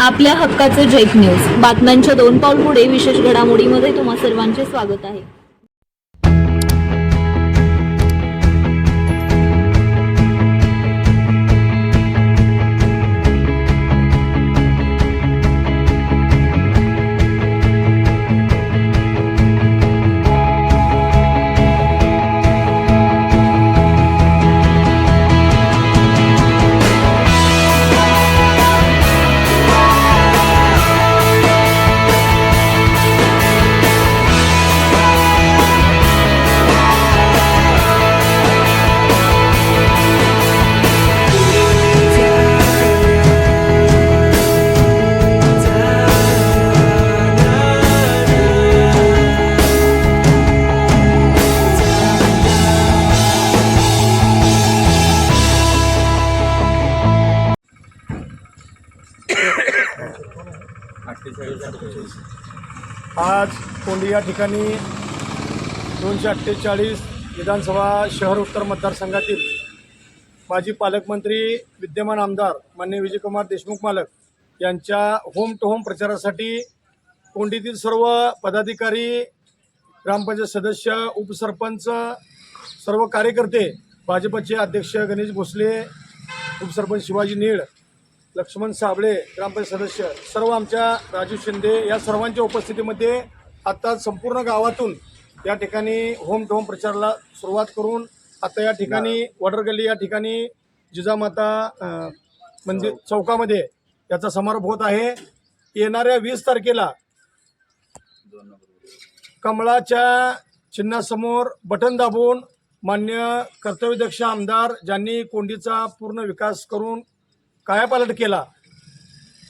आपल्या हक्काचे Jack news. बातम्यांच्या दोन पाऊल पुढे विशेष घडामोडीमध्ये तुम्हा सर्वांचे स्वागत आहे. आज कोंडी या ठिकाणी दोनशे अठ्ठेचाळीस विधानसभा शहर उत्तर मतदारसंघातील माजी पालकमंत्री विद्यमान आमदार मान्य विजयकुमार देशमुख मालक यांच्या होम टू होम प्रचारासाठी कोंडीतील सर्व पदाधिकारी ग्रामपंचायत सदस्य उपसरपंच सर्व कार्यकर्ते भाजपचे अध्यक्ष गणेश भोसले उपसरपंच शिवाजी नीळ लक्ष्मण साबळे ग्रामपंचायत सदस्य सर्व आमच्या राजू शिंदे या सर्वांच्या उपस्थितीमध्ये आता संपूर्ण गावातून या ठिकाणी होम टू होम प्रचाराला सुरुवात करून आता या ठिकाणी वॉटर या ठिकाणी जिजामाता मंदिर म्हणजे चौकामध्ये याचा समारोप होत आहे. येणाऱ्या वीस तारखेला कमळाच्या चिन्हासमोर बटन दाबून मान्य कर्तव्यदक्ष आमदार ज्यांनी कोंडीचा पूर्ण विकास करून कायापालट केला.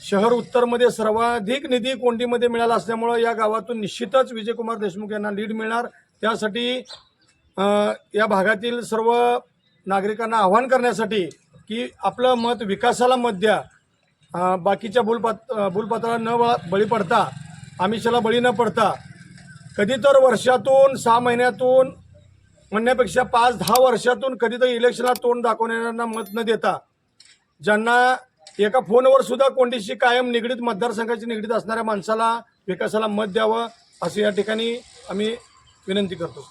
शहर उत्तरमध्ये सर्वाधिक निधी कोंडीमध्ये मिळाला असल्यामुळं या गावातून निश्चितच विजयकुमार देशमुख यांना लीड मिळणार. त्यासाठी या भागातील सर्व नागरिकांना आवाहन करण्यासाठी की आपलं मत विकासाला मत द्या. बाकीच्या भूलपात भूलपात्राला न बळी पडता आमिषाला बळी न पडता कधी तर वर्षातून सहा महिन्यातून म्हणण्यापेक्षा पाच दहा वर्षातून कधीतरी इलेक्शनला तोंड दाखवणाऱ्यांना मत न देता ज्यांना एका फोनवर सुद्धा कोंडीशी कायम निगडीत मतदारसंघाची निगडीत असणाऱ्या माणसाला विकासाला मत द्यावं असं या ठिकाणी आम्ही विनंती करतो.